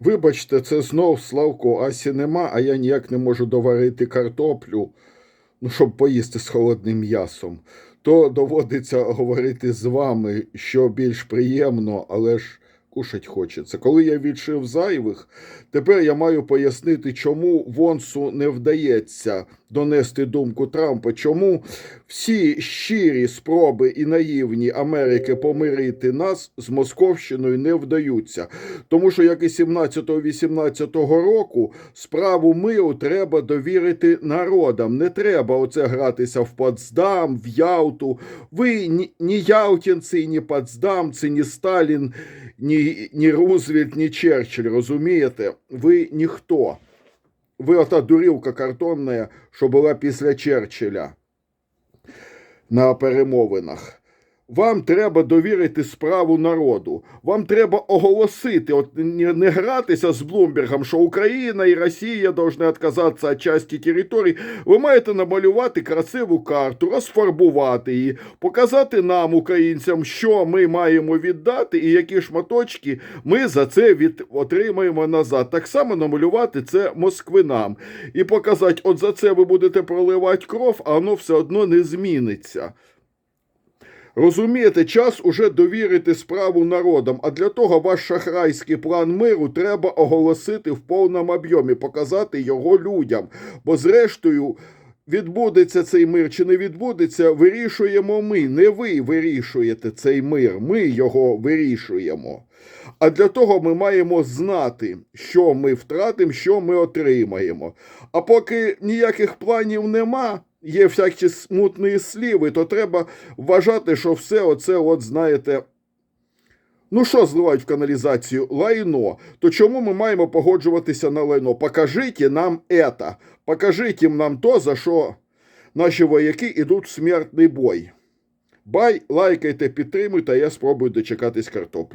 Вибачте, це знов Славко, Асі нема, а я ніяк не можу доварити картоплю, ну, щоб поїсти з холодним м'ясом. То доводиться говорити з вами, що більш приємно, але ж кушать хочеться. Коли я відшив зайвих, тепер я маю пояснити, чому Вонсу не вдається донести думку Трампа, чому всі щирі спроби і наївні Америки помирити нас з Московщиною не вдаються. Тому що, як і 17-18 року, справу миру треба довірити народам. Не треба оце гратися в Потсдам, в Ялту. Ви ні, Ялтинці, ні Потсдамці, ні Сталін, ні, ні Рузвельт, ні Черчилль, розумієте? Ви ніхто. Ви ота дурілка картонна, що була після Черчилля на перемовинах. Вам треба довірити справу народу. Вам треба оголосити, от не, гратися з Блумбергом, що Україна і Росія повинні відказатися від частини територій. Ви маєте намалювати красиву карту, розфарбувати її, показати нам, українцям, що ми маємо віддати і які шматочки ми за це від, отримаємо назад. Так само намалювати це москвинам і показати, от за це ви будете проливати кров, а воно все одно не зміниться. Розумієте, час уже довірити справу народам, а для того ваш шахрайський план миру треба оголосити в повному об'ємі, показати його людям. Бо, зрештою, відбудеться цей мир чи не відбудеться, вирішуємо ми. Не ви вирішуєте цей мир, ми його вирішуємо. А для того ми маємо знати, що ми втратимо, що ми отримаємо. А поки ніяких планів нема, є всякі смутні сліви, то треба вважати, що все оце, от знаєте. Ну що зливають в каналізацію? Лайно. То чому ми маємо погоджуватися на лайно? Покажіть нам это. Покажіть нам то, за що наші вояки йдуть в смертний бой. Бай, лайкайте, підтримуйте, а я спробую дочекатись картоплі.